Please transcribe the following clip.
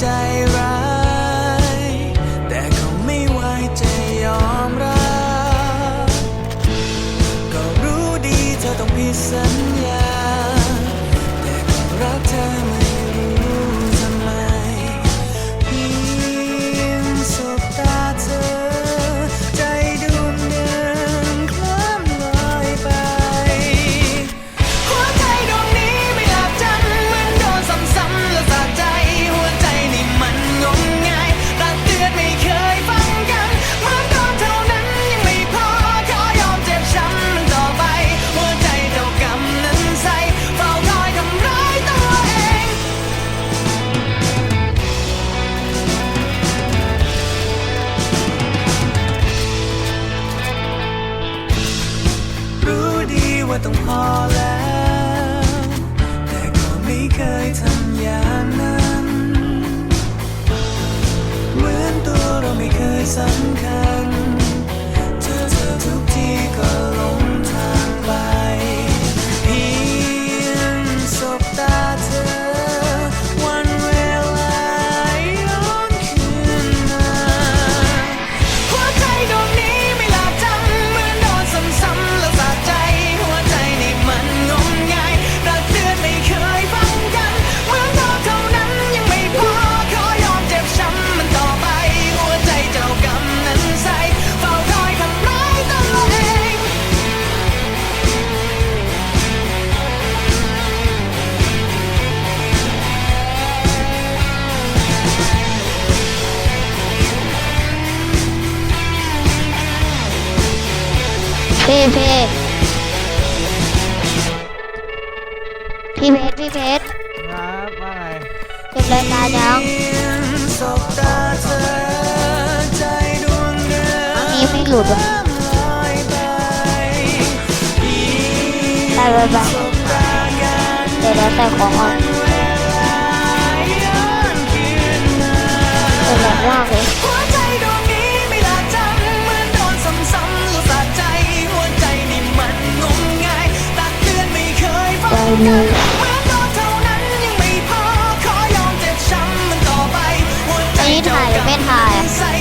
ใจร้าย แต่เขาไม่ไหวจะยอมรับ ก็รู้ดีเธอต้องผิดสัญญา ว่าต้องพอแล้ว แต่ก็ไม่เคยทำอย่างนั้น เหมือนตัวเราไม่เคยสำคัญ พี่พี่พี่เพชรพี่เพชรครับว่าไงจบรายการยังอันนี้ไม่หลุดว่ะไปไปไปเดี๋ยวเราใส่ของออกเป็นแบบว่างเลย นี่ถ่ายหอไม่ถ่าย